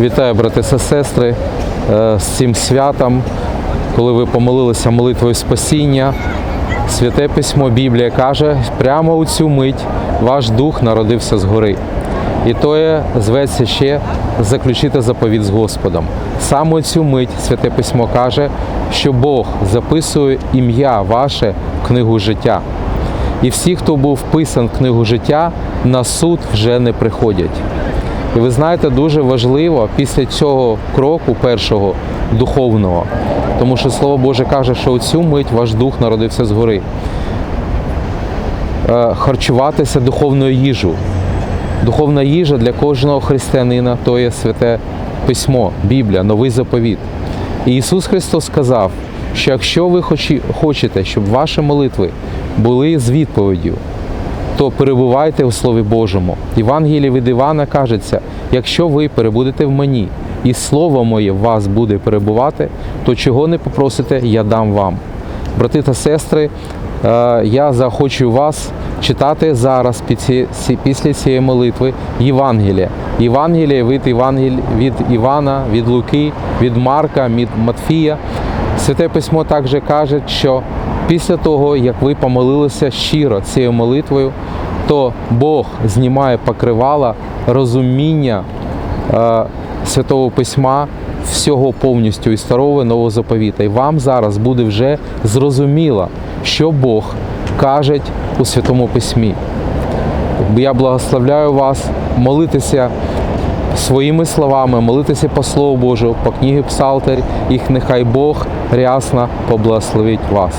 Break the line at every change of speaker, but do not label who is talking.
Вітаю, брати та сестри, е, з цим святом, коли ви помолилися молитвою спасіння. Святе письмо Біблія каже, прямо у цю мить ваш дух народився згори. І тоє зветься ще заключити заповіт з Господом. Саме цю мить святе письмо каже, що Бог записує ім'я ваше в книгу життя. І всі, хто був вписан в книгу життя, на суд вже не приходять. І ви знаєте, дуже важливо після цього кроку першого духовного, тому що Слово Боже каже, що у цю мить ваш дух народився згори. Е, Харчуватися духовною їжу. Духовна їжа для кожного християнина то є святе письмо, Біблія, новий заповіт. І Ісус Христос сказав, що якщо ви хочете, щоб ваші молитви були з відповіддю, то перебувайте у Слові Божому. Євангелії від Івана кажеться, якщо ви перебудете в мені, і слово моє в вас буде перебувати, то чого не попросите, я дам вам. Брати та сестри, е, я заохочую вас читати зараз після цієї молитви Євангелія. Євангелія від, Євангель... від Івана, від Луки, від Марка, від Матфія. Святе письмо також каже, що після того, як ви помолилися щиро цією молитвою, то Бог знімає покривала розуміння е, Святого Письма, всього повністю і старого і нового заповіта. І вам зараз буде вже зрозуміло, що Бог каже у Святому Письмі. Я благословляю вас молитися своїми словами, молитися по Слову Божому, по книгі Псалтер, і нехай Бог рясно поблагословить вас.